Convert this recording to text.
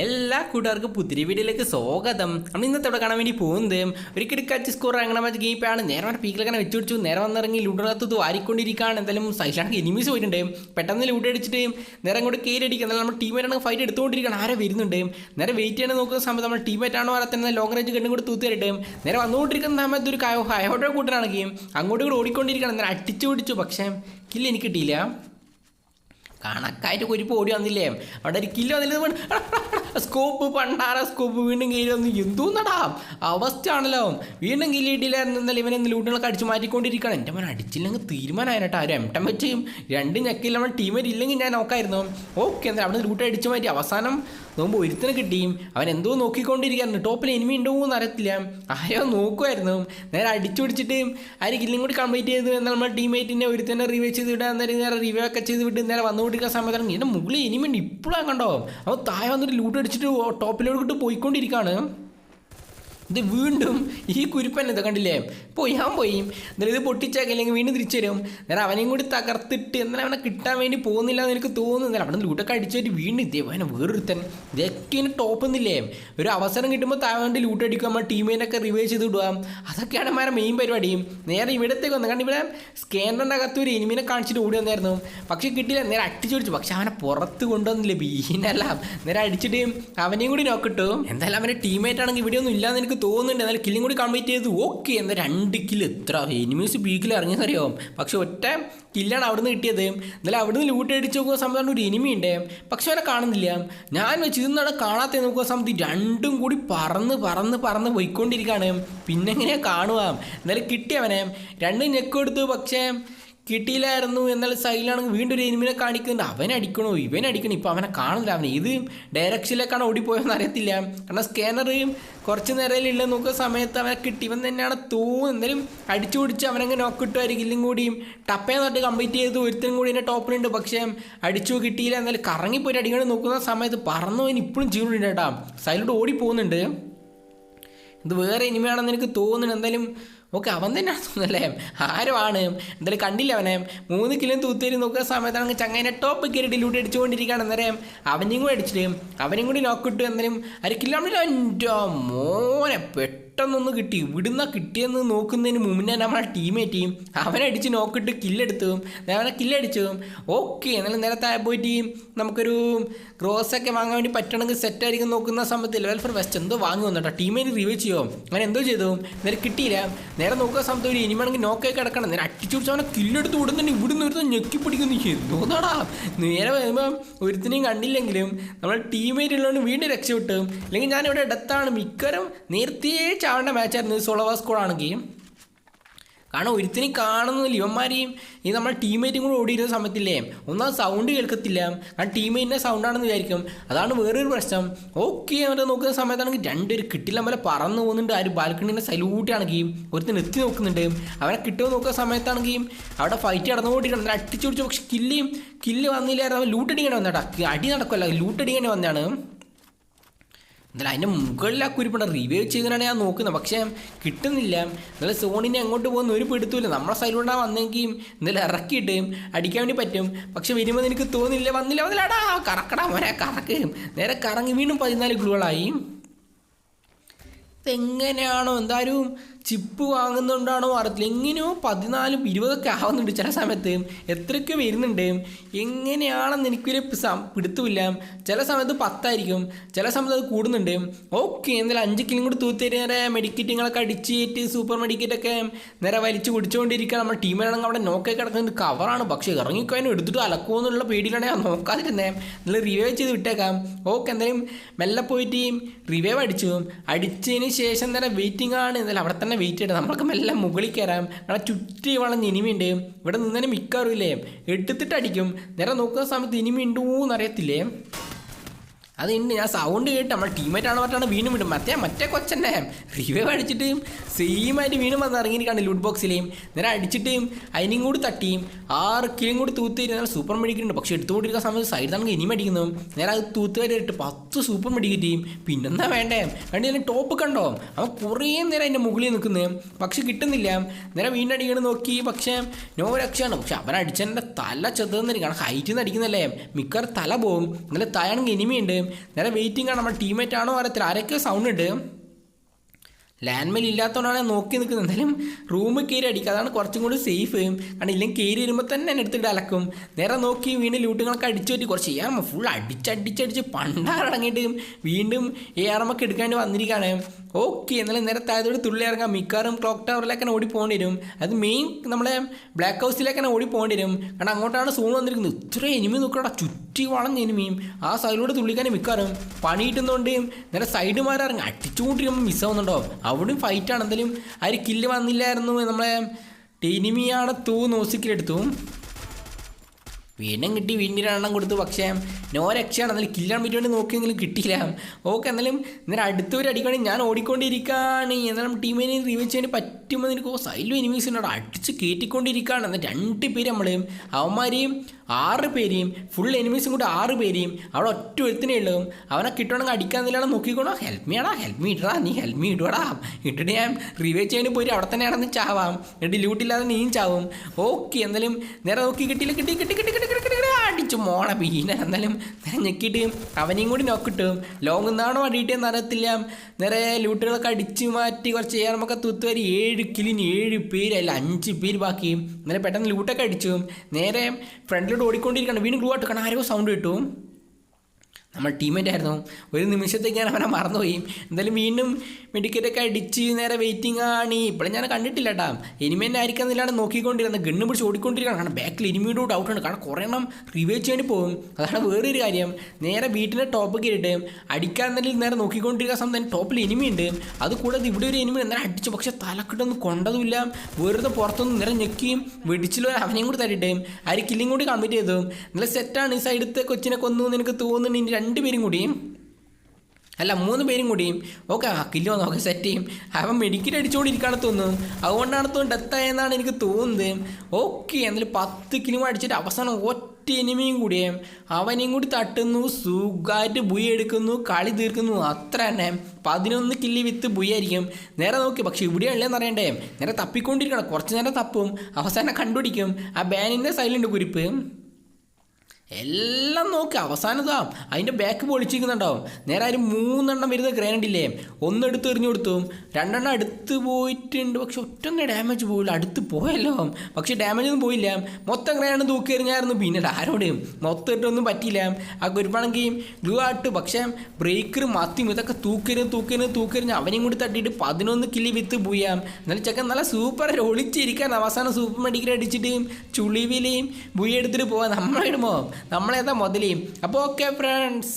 എല്ലാ കൂട്ടുകാർക്കും പുതിരി വീഡിയോയിലേക്ക് സ്വാഗതം. നമ്മൾ ഇന്നത്തെ ഇവിടെ കാണാൻ വേണ്ടി പോകുന്നത് ഒരു കിടക്കാച്ച് സ്കോർ അങ്ങനെ മറ്റു ഗെയിപ്പാണ് നേരെ വന്ന പീക്കിലൊക്കെ വെച്ചു പിടിച്ചു. നേരെ വന്നിറങ്ങി ലൂഡറകത്ത് വാരിക്കൊണ്ടിരിക്കുകയാണ്. എന്തായാലും സൈഡിലാണ് എനിമീസ് പോയിട്ടുണ്ട്. പെട്ടെന്ന് ലൂഡ് അടിച്ചിട്ട് നേരെ അങ്ങോട്ട് കയറി അടിക്കുക. എന്നാലും നമ്മുടെ ടീമേറ്റാണ് ഫൈറ്റ് എടുത്തുകൊണ്ടിരിക്കുകയാണ്. ആരെ വരുന്നുണ്ട്? നേരെ വെയിറ്റ് ചെയ്യാൻ നോക്കുന്ന സമയത്ത് നമ്മുടെ ടീമേറ്റാണോ തന്നെ ലോങ് റേഞ്ച് കണ്ടും കൂടി തൂത്തിയിട്ട് നേരെ വന്നുകൊണ്ടിരിക്കുന്ന സമയത്ത് ഒരു ഹയോട്ടോ കൂട്ടനാണെങ്കിൽ അങ്ങോട്ടും കൂടി ഓടിക്കൊണ്ടിരിക്കുകയാണ്. നേരെ അടിച്ചു പിടിച്ചു. പക്ഷേ കില്ല് എനിക്ക് കിട്ടിയില്ല. കണക്കായിട്ട് കുരിപ്പ് ഓടി വന്നില്ലേ? അവിടെ ഒരു കിലോ വന്നില്ല? സ്കോപ്പ് പണ്ടാറ സ്കോപ്പ് വീണ്ടും കീഴിൽ വന്നു. എന്തോന്നടാ? അവസ്ഥ ആണല്ലോ വീണ്ടും കീഴിലിട്ടില്ല എന്നല്ല ഇവനെ ലൂട്ടുകളൊക്കെ അടിച്ചു മാറ്റിക്കൊണ്ടിരിക്കണം എന്റെ മോൻ അടിച്ചില്ലെങ്കിൽ തീരുമാനമായിട്ടാ ഒരു എം ടെം വെച്ച് രണ്ട് നമ്മൾ ടീമേറ്റ് ഇല്ലെങ്കിൽ ഞാൻ നോക്കായിരുന്നു. ഓക്കെ എന്നാൽ അവിടെ ലൂട്ട് അടിച്ചു മാറ്റി. അവസാനം നോക്കുമ്പോൾ ഒരുത്തനെ കിട്ടിയും. അവൻ എന്തോ നോക്കിക്കൊണ്ടിരിക്കുകയായിരുന്നു. ടോപ്പിൽ എനിമി ഉണ്ടോ എന്ന് അറിയത്തില്ല. ആരോ നോക്കുമായിരുന്നു നേരെ അടിച്ചു പിടിച്ചിട്ട് ആര് കില്ലും കൂടി കംപ്ലീറ്റ് ചെയ്തു. എന്നാൽ നമ്മുടെ ടീമേറ്റിനെ ഒരുത്തന്നെ റിവൈവ് ചെയ്ത് വിടാൻ നേരം റിവേ ഒക്കെ ചെയ്ത് വിട്ട് നേരെ വന്നുകൊണ്ടിരിക്കുന്ന സമയത്ത് ഇതിന്റെ മുകളിൽ ഇനിമേണ്ടി ഇപ്പോഴാണ് കണ്ടോ? അവൻ താഴെ വന്നിട്ട് ലൂട്ട് അടിച്ചിട്ട് ടോപ്പിലോട്ട് പോയിക്കൊണ്ടിരിക്കുകയാണ് ഇത് വീണ്ടും ഈ കുരുപ്പൻ ഇത് കണ്ടില്ലേ? പോയി ഞാൻ പോയി. എന്നിട്ട് ഇത് പൊട്ടിച്ചാക്കില്ലെങ്കിൽ വീണ്ടും തിരിച്ചു വരും. നേരെ അവനെയും കൂടി തകർത്തിട്ട് എന്നാലും അവനെ കിട്ടാൻ വേണ്ടി പോകുന്നില്ല എന്ന് എനിക്ക് തോന്നുന്നില്ല അവിടെ നിന്ന് ലൂട്ടൊക്കെ അടിച്ചിട്ട് വീണ്ടും ഇതേ അവനെ വേറൊരുത്തൻ. ഇതൊക്കെ ഇനി ടോപ്പ് ഒന്നില്ലേ ഒരു അവസരം കിട്ടുമ്പോൾ താഴെ ലൂട്ട് അടിക്കുക നമ്മൾ ടീമിനൊക്കെ റിവൈവ് ചെയ്ത് വിടുക അതൊക്കെയാണ് നമ്മുടെ മെയിൻ പരിപാടി. നേരെ ഇവിടത്തേക്ക് വന്നു. കാരണം ഇവിടെ സ്കാനറിന്റെ അകത്ത് ഒരു എനിമിനെ കാണിച്ചിട്ട് ഓടി വന്നായിരുന്നു. പക്ഷേ കിട്ടില്ല നേരെ അടിച്ചോടിച്ചു പക്ഷേ അവനെ പുറത്ത് കൊണ്ടുവന്നില്ല? ബീനല്ല. നേരെ അടിച്ചിട്ട് അവനെയും കൂടി നോക്കിട്ടു എന്തായാലും അവന്റെ ടീമേറ്റ് ആണെങ്കിൽ ഇവിടെ ഒന്നും ഇല്ലാന്ന് എനിക്ക് തോന്നുന്നുണ്ട്. എന്നാലും കില്ലും കൂടി കംപ്ലീറ്റ് ചെയ്തു ഓക്കെ എന്താ രണ്ട് കില്ല് എത്ര എനിമീസ് പീക്കിൽ അറിയാം പക്ഷെ ഒറ്റ കില്ലാണ് അവിടുന്ന് കിട്ടിയത്. എന്നാലും അവിടുന്ന് ലൂട്ട് അടിച്ച് നോക്കുന്ന സമയത്താണ് ഒരു എനിമി ഉണ്ട്. പക്ഷെ അവനെ കാണുന്നില്ല. ഞാൻ വെച്ച് ഇന്നാണ് കാണാത്ത നോക്കുന്ന സമയത്ത് രണ്ടും കൂടി പറന്ന് പറന്ന് പറന്ന് പോയിക്കൊണ്ടിരിക്കുകയാണ്. പിന്നെ കാണുവാം കാണുക? എന്നാലും കിട്ടിയവനെ രണ്ടും ഞെക്കെടുത്തു പക്ഷേ കിട്ടിയില്ലായിരുന്നു എന്നാൽ സൈലാണെങ്കിൽ വീണ്ടും ഒരു എനിമിനെ കാണിക്കുന്നുണ്ട്. അവൻ അടിക്കണോ? ഇവൻ അടിക്കണോ. ഇപ്പോൾ അവനെ കാണുന്നില്ല. അവൻ ഏത് ഡയറക്ഷനിലേക്കാണ് ഓടിപ്പോയെന്ന് അറിയത്തില്ല. കാരണം സ്കാനർ കുറച്ച് നേരമില്ല നോക്കുന്ന സമയത്ത് അവനെ കിട്ടി. ഇവൻ തന്നെയാണ് തോന്നുന്നത് എന്തായാലും അടിച്ചു പിടിച്ച് അവനങ്ങ് നോക്കിട്ടുമായിരിക്കും ഇല്ലും കൂടിയും ടപ്പേന്ന് പറഞ്ഞിട്ട് കംപ്ലീറ്റ് ചെയ്തു ഒരുത്തനും കൂടി എന്റെ ടോപ്പിലുണ്ട് പക്ഷേ അടിച്ചു കിട്ടിയില്ല. എന്നാലും കറങ്ങിപ്പോയിട്ട് അടിക്കണം നോക്കുന്ന സമയത്ത് പറന്നു പോയി. ഇപ്പോഴും ജീവനുണ്ട് കേട്ടോ. സൈലോട്ട് ഓടി പോകുന്നുണ്ട് ഇത് വേറെ എനിമയാണെന്ന് എനിക്ക് തോന്നുന്നുണ്ട്. എന്തായാലും ഓക്കെ അവൻ തന്നെയാണ് തോന്നുന്നല്ലേ? ആരുമാണ് എന്തായാലും കണ്ടില്ല അവനെ? മൂന്ന് കിലോ തൂത്തേരി നോക്കുന്ന സമയത്താണെങ്കിൽ ചങ്ങനെ ടോപ്പ് കയറി ഡിലൂട്ട് അടിച്ചുകൊണ്ടിരിക്കുകയാണ്. അന്നേരം അവനെയും കൂടി അടിച്ചിട്ട് അവനെയും കൂടി നോക്കിട്ട് എന്നാലും അര കിലോമീറ്റർ എന്റെ മോനെ പെട്ടെന്നൊന്ന് കിട്ടി. ഇവിടുന്ന കിട്ടിയെന്ന് നോക്കുന്നതിന് മുന്നേ നമ്മളെ ടീമേറ്റ് അവനടിച്ച് നോക്കിട്ട് കില്ലെടുത്തു അവനെ കില്ലടിച്ചു ഓക്കെ എന്നാലും നേരത്തെ പോയിട്ട് നമുക്കൊരു ഗ്രോസ് ഒക്കെ വാങ്ങാൻ വേണ്ടി പറ്റണമെങ്കിൽ സെറ്റായിരിക്കും നോക്കുന്ന സമയത്ത് ലെവൽ ഫോർ വെസ്റ്റ് എന്തോ വാങ്ങി വന്നു കേട്ടോ ടീമേറ്റ് റിവ്യൂ ചെയ്യോ? അങ്ങനെ എന്തോ ചെയ്തു. നേരെ കിട്ടിയില്ല. നേരെ നോക്കുന്ന സമയത്ത് ഒരു ഇനിമാണെങ്കിൽ നോക്കേ കിടക്കണം. നേരെ അട്ടിച്ചുപിടിച്ച് അവനെ കില്ലെടുത്ത് വിടുന്നുണ്ട്. ഇവിടുന്ന് ഒരുത്തം ഞെക്കി പിടിക്കുന്നു. എന്തോന്നാടാ? നേരെ വരുമ്പം ഒരുത്തിനെയും കണ്ടില്ലെങ്കിലും നമ്മൾ ടീമേറ്റ് ഉള്ളതുകൊണ്ട് വീണ്ടും രക്ഷപ്പെട്ടു അല്ലെങ്കിൽ ഞാനിവിടെ ഇടത്താണ് മിക്കവരും നേരത്തെ ചാവേണ്ട മാച്ചായിരുന്നു ആണ് ഗെയിം കാരണം ഒരുത്തിനും കാണുന്നില്ല ഇവന്മാരെയും ഈ നമ്മുടെ ടീമേറ്റും കൂടെ ഓടിയിരുന്ന സമയത്തില്ലേ ഒന്നാം സൗണ്ട് കേൾക്കത്തില്ല. കാരണം ടീമേറ്റിന്റെ സൗണ്ടാണെന്ന് വിചാരിക്കും. അതാണ് വേറൊരു പ്രശ്നം. ഓക്കെ അവരെ നോക്കുന്ന സമയത്താണെങ്കിൽ രണ്ടുപേർ കിട്ടില്ല. പോലെ പറന്ന് പോകുന്നുണ്ട്. ആ ഒരു ബാൽക്കണീന്റെ ഗെയിം ഒരുത്തിന് എത്തി നോക്കുന്നുണ്ട്. അവനെ കിട്ടുമോ നോക്കുന്ന സമയത്താണെങ്കിൽ അവിടെ ഫൈറ്റ് നടന്നുകൊണ്ടിരിക്കണം അടിച്ചു പിടിച്ചു പക്ഷെ കില്ലിയും കില്ല് വന്നില്ലായിരുന്നു. ലൂട്ടടിക്കേണ്ടി വന്നേട്ടാ അടി നടക്കുമല്ല ലൂട്ടടിക്കേണ്ടി വന്നതാണ്. എന്നാലും അതിന്റെ മുകളിൽ ആ കുരിപ്പുണ്ട്. റിവ്യൂ ചെയ്തതിനാണ് ഞാൻ നോക്കുന്നത്. പക്ഷേ കിട്ടുന്നില്ല. എന്നാലും സോണിനെ അങ്ങോട്ട് പോകുന്ന ഒരു പിടുത്തമില്ല നമ്മളെ സൈഡിലൂടെ വന്നെങ്കിൽ എന്നാലും ഇറക്കിയിട്ട് അടിക്കാൻ വേണ്ടി പറ്റും. പക്ഷെ വരുമ്പോൾ എനിക്ക് തോന്നില്ല വന്നില്ല. വന്നില്ലാടാ കറക്കടാ മോനെ കറക്ക്. നേരെ കറങ്ങി വീണ്ടും പതിനാല് ഗ്ലൂകളായി ഇതെങ്ങനെയാണോ? എന്തായാലും ചിപ്പ് വാങ്ങുന്നുണ്ടാണോ അറിയത്തില്ല. എങ്ങനെയോ പതിനാലും ഇരുപതൊക്കെ ആവുന്നുണ്ട് ചില സമയത്ത്. എത്രയൊക്കെ വരുന്നുണ്ട്. എങ്ങനെയാണെന്ന് എനിക്കൊരു പിടുത്തുമില്ല. ചില സമയത്ത് പത്തായിരിക്കും. ചില സമയത്ത് അത് കൂടുന്നുണ്ട്. ഓക്കെ എന്തായാലും അഞ്ച് കിലും കൂടി തൂത്തേരി നേരെ മെഡിക്കറ്റുകളൊക്കെ അടിച്ചിട്ട് സൂപ്പർ മെഡിക്കറ്റൊക്കെ നേരെ വലിച്ചു കുടിച്ചുകൊണ്ടിരിക്കുക നമ്മുടെ ടീമിലാണെങ്കിൽ അവിടെ നോക്കി കിടക്കുന്നത് കവറാണ് പക്ഷേ ഇറങ്ങിക്കോയാലും എടുത്തിട്ട് അലക്കുമെന്നുള്ള പേടിയിലാണ് ഞാൻ നോക്കാതിരുന്നേ. നല്ല റിവൈവ് ചെയ്ത് വിട്ടേക്കാം. ഓക്കെ എന്തായാലും മെല്ലെ പോയിട്ട് റിവൈവ് അടിച്ചു. അടിച്ചതിന് ശേഷം നേരെ വെയിറ്റിംഗ് ആണ്. എന്തായാലും അവിടെ തന്നെ വെയിറ്റ് ചെയ്യണം. നമ്മൾക്ക് മെല്ലെ മുകളിൽ കയറാം. നമ്മളെ ചുറ്റി വളഞ്ഞ് ഇനിമിയുണ്ട് ഇവിടെ നിന്നതിന് മിക്കാറില്ലേ എടുത്തിട്ട് അടിക്കും. നേരെ നോക്കുന്ന സമയത്ത് ഇനിമി ഉണ്ടോ എന്നറിയത്തില്ലേ അത് ഇന്ന് ഞാൻ സൗണ്ട് കേട്ട് നമ്മൾ ടീമേറ്റ് പറഞ്ഞാണ് വീണ്ടും വിടും മറ്റേ മറ്റേ കൊച്ചന്നെ. റിവൈവ് അടിച്ചിട്ട് സെയിം ആയിട്ട് വീണ്ടും വന്ന് ഇറങ്ങിയിരിക്കാണ് ലൂട്ട് ബോക്സിലെയും നേരെ അടിച്ചിട്ട് അതിനും കൂടി തട്ടിയും. ആറ് കിലും കൂടി തൂത്ത് നേരെ സൂപ്പർ മെഡിക്കുന്നുണ്ട് പക്ഷേ എടുത്തുകൊണ്ടിരിക്കുന്ന സമയത്ത് സൈഡിലാണെങ്കിൽ ഇനി മേടിക്കുന്നു നേരെ അത് തൂത്ത് വരെ ഇട്ട് പത്ത് സൂപ്പർ മെഡിക്കറ്റിയും പിന്നെന്താ വേണ്ടേ? വേണ്ടി അതിന് ടോപ്പ് കണ്ടോ? അവൻ കുറേ നേരം അതിന്റെ മുകളിൽ നിൽക്കുന്നത് പക്ഷെ കിട്ടുന്നില്ല. നേരെ വീണ്ടും അടിക്കണം നോക്കി. പക്ഷേ നോ രക്ഷയാണ്. പക്ഷെ അവൻ തല ചെറുതെന്നിരിക്കണം ഹൈറ്റിൽ നിന്ന് അടിക്കുന്നല്ലേ? മിക്കവാറും തല പോകും നല്ല തലയാണെങ്കിൽ ഇനിമയുണ്ട് നേരെ വെയിറ്റിംഗ് ആണ്. നമ്മുടെ ടീംമേറ്റ് ആണോ അറിയത്തില്ല. ആരൊക്കെയോ സൗണ്ട് ഉണ്ട്. ലാൻഡ് മെയിൽ ഇല്ലാത്തതുകൊണ്ടാണ് ഞാൻ നോക്കി നിൽക്കുന്നത് എന്തായാലും റൂമിൽ കയറി അടിക്കുക. അതാണ് കുറച്ചും കൂടി സേഫ് കാരണം ഇല്ലെങ്കിൽ കയറി വരുമ്പോൾ തന്നെ എന്നെ എടുത്തിട്ട് അലക്കും. നേരെ നോക്കി വീണ്ടും ലൂട്ടുകളൊക്കെ അടിച്ചു പറ്റി. കുറച്ച് എ ആർ ഫുൾ അടിച്ചടിച്ചടിച്ച് പണ്ടാറടങ്ങിയിട്ട് വീണ്ടും എ ആർ എം ഒക്കെ എടുക്കാണ്ട് വന്നിരിക്കുകയാണ്. ഓക്കെ എന്നാലും നേരെ താഴത്തോട് തുള്ളി ഇറങ്ങാം മിക്കവാറും ക്ലോക്ക് ടവറിലേക്കാണ് ഓടി പോകേണ്ടി വരും അത് മെയിൻ നമ്മളെ ബ്ലാക്ക് ഹൗസിലേക്കാണ് ഓടി പോകേണ്ടി വരും കാരണം അങ്ങോട്ടാണ് സൂൺ വന്നിരിക്കുന്നത്. ഇത്ര എനിമി നോക്കടാ ചുറ്റി വളഞ്ഞ എനിമിയും. ആ സൈഡിലൂടെ തുള്ളിക്കാനും മിക്കവാറും പണി കിട്ടുന്നതുകൊണ്ട് നേരെ സൈഡ് മാറിറങ്ങി. അടിച്ചുകൊണ്ടിരിക്കുമ്പോൾ മിസ്സാവുന്നുണ്ടോ അവിടെയും ഫൈറ്റാണ് എന്തായാലും ആര് കില്ല് വന്നില്ലായിരുന്നു. നമ്മളെ എനിമിയാണ് തൂ നോസിക്കിലെടുത്തു വീണ്ടും കിട്ടി വീണ്ടും രണ്ടെണ്ണം കൊടുത്തു. പക്ഷേ നോ രക്ഷയാണ്. എന്നാലും കില്ലാൻ പറ്റി നോക്കിയെങ്കിലും കിട്ടിയില്ല. ഓക്കെ എന്നാലും ഇന്നലെ അടുത്തൊരു അടിക്കണി ഞാൻ ഓടിക്കൊണ്ടിരിക്കുകയാണ് എന്നാലും ടീമിനെ റിവൈവ് ചെയ്യാൻ പറ്റുമ്പോൾ എനിക്ക് സൈലും എനിമീസ് അടിച്ച് കയറ്റിക്കൊണ്ടിരിക്കുകയാണ് എന്നാൽ രണ്ട് പേര് നമ്മൾ അവന്മാരെയും ആറ് പേരെയും ഫുൾ എനിമീസും കൂടെ ആറ് പേരെയും അവിടെ ഒറ്റ ഒരുത്തിനെ ഉള്ളൂ. അവനെ കിട്ടണമെങ്കിൽ അടിക്കാന്നില്ലാണ് നോക്കിക്കോണോ. ഹെൽപ്പ് മീടാ ഹെൽപ്പ് മീ ഇടടാ നീ ഹെൽപ്പ് മീ ഇടുവാടാ. ഇട്ടിട്ട് ഞാൻ റിവൈവ് ചെയ്യാൻ പോയി അവിടെ തന്നെ നടന്ന് ചാവാം. എന്നിട്ട് ലൂട്ടില്ലാതെ നീയും ചാവും. ഓക്കെ എന്തായാലും നേരെ നോക്കി. കിട്ടിയില്ല കിട്ടി കിട്ടി കിട്ടി കിട്ടി കിട്ടി കിട്ടി അടിച്ചു മോളെ പീന എന്നാലും ഞെക്കിയിട്ട് അവനെയും കൂടി നോക്കിട്ടും ലോങ് നിന്നാണോ അടിയിട്ടെന്ന് അറിയത്തില്ല നിറയെ ലൂട്ടുകളൊക്കെ അടിച്ചു മാറ്റി കുറച്ച് ഏറമൊക്കെ തൂത്തുവരി ഏഴ് കിലിന് ഏഴ് പേര് അല്ല അഞ്ച് പേര് ബാക്കി ഇന്നലെ പെട്ടെന്ന് ലൂട്ടൊക്കെ അടിച്ചു നേരെ ഫ്രണ്ടിലോട്ട് ഓടിക്കൊണ്ടിരിക്കുകയാണ് വീണ്ടും ഗ്ലൂ ആയിട്ട് കാണാൻ ആരോ സൗണ്ട് കിട്ടും നമ്മൾ ടീമേറ്റ് ആയിരുന്നു ഒരു നിമിഷത്തേക്ക് ഞാൻ അവനെ മറന്നുപോയി. എന്തായാലും വീണ്ടും മെഡിക്കറ്റൊക്കെ അടിച്ച് നേരെ വെയിറ്റിംഗ് ആണ്. ഇപ്പോഴും ഞാൻ കണ്ടിട്ടില്ല കേട്ടാ ആയിരിക്കാൻ ആയിരിക്കുന്നില്ലാണ് നോക്കിക്കൊണ്ടിരുന്നത്. ഗണ്ണ് പിടിച്ച് ഓടിക്കൊണ്ടിരിക്കുകയാണ്. കാരണം ബാക്കിൽ എനിമിയുടെ ഡൗട്ട് ഉണ്ട്. കാരണം കുറേ എണ്ണം റിവൈവ് ചെയ്യേണ്ടി പോകും. അതാണ് വേറൊരു കാര്യം. നേരെ വീട്ടിന്റെ ടോപ്പ് കയറിയിട്ട് അടിക്കാൻ തന്നെ നേരെ നോക്കിക്കൊണ്ടിരിക്കുന്ന സമയത്ത് ടോപ്പിൽ എനിമി ഉണ്ട് അത് കൂടാതെ ഇവിടെ ഒരു എനിമി നേരെ അടിച്ചു പക്ഷെ തലക്കിട്ടൊന്നും കൊണ്ടതുമില്ല. വെറുതെ പുറത്തൊന്നും നേരെ ഞെക്കിയും വെടിച്ചിലോ അവനെയും കൂടി തട്ടിയിട്ട്. ആര് കില്ലിങ് കൂടി കംപ്ലീറ്റ് ചെയ്തു. നല്ല സെറ്റാണ് ഈ സൈഡത്തെ കൊച്ചിനെ കൊന്നു എന്ന് എനിക്ക് തോന്നുന്നുണ്ട്. ഇനി രണ്ടുപേരും കൂടിയും അല്ല മൂന്ന് പേരും കൂടിയും ഓക്കെ കില്ലോ നോക്കെ സെറ്റ് ചെയ്യും. അവൻ മെഡിക്കൽ അടിച്ചുകൊണ്ടിരിക്കുകയാണ് തോന്നുന്നു. അതുകൊണ്ടാണ് തോന്നുന്നു ഡെത്തായെന്നാണ് എനിക്ക് തോന്നുന്നത്. ഓക്കെ എന്നാലും പത്ത് കിലോ അടിച്ചിട്ട് അവസാനം ഒറ്റ എനിമയും കൂടിയേ അവനെയും കൂടി തട്ടുന്നു സുഖമായിട്ട് ബുയ എടുക്കുന്നു കളി തീർക്കുന്നു. അത്ര തന്നെ. പതിനൊന്ന് കില്ലി വിത്ത് ബുയായിരിക്കും നേരെ നോക്കി പക്ഷേ ഇവിടെയല്ലേന്ന് അറിയണ്ടേ? നേരെ തപ്പിക്കൊണ്ടിരിക്കണം. കുറച്ച് നേരം തപ്പും അവസാനം കണ്ടുപിടിക്കും. ആ ബാനിന്റെ സൈലന്റ് കുരിപ്പ്. എല്ലാം നോക്കി. അവസാനതാ. അതിന്റെ ബാക്ക് പൊളിച്ചിരിക്കുന്നുണ്ടാവും. നേരെ അതിന് മൂന്നെണ്ണം വരുന്ന ഗ്രനേഡ് ഇല്ലേ? ഒന്നെടുത്ത് എറിഞ്ഞു കൊടുത്തു. രണ്ടെണ്ണം അടുത്ത് പോയിട്ടുണ്ട്. പക്ഷെ ഒറ്റൊന്നും ഡാമേജ് പോയില്ല. അടുത്ത് പോയല്ലോ. പക്ഷെ ഡാമേജ് ഒന്നും പോയില്ല. മൊത്തം ഗ്രനേഡ് തൂക്കി എറിഞ്ഞായിരുന്നു. പിന്നെ ആരോട്? മൊത്തം ഇട്ടൊന്നും പറ്റിയില്ല. ആ കുരുപ്പാണെങ്കിൽ ഗ്ലൂ ആട്ട് പക്ഷേ ബ്രേക്കർ മത്തിയും ഇതൊക്കെ തൂക്കരുത് തൂക്കരുത് തൂക്കരിഞ്ഞ് അവനെയും കൂടി തട്ടിയിട്ട് പതിനൊന്ന് കിലി വിത്ത് പോയാം. എന്നാലും ചെക്കൻ നല്ല സൂപ്പർ ഒളിച്ചിരിക്കാൻ. അവസാനം സൂപ്പർ മെഡിക്കൽ അടിച്ചിട്ട് ചുളിവിലെയും ബുയ എടുത്തിട്ട് നമ്മളിടുമ്പോൾ നമ്മളിടുമോ നമ്മളേതാ മുതലേയും? അപ്പോൾ ഓക്കെ ഫ്രണ്ട്സ്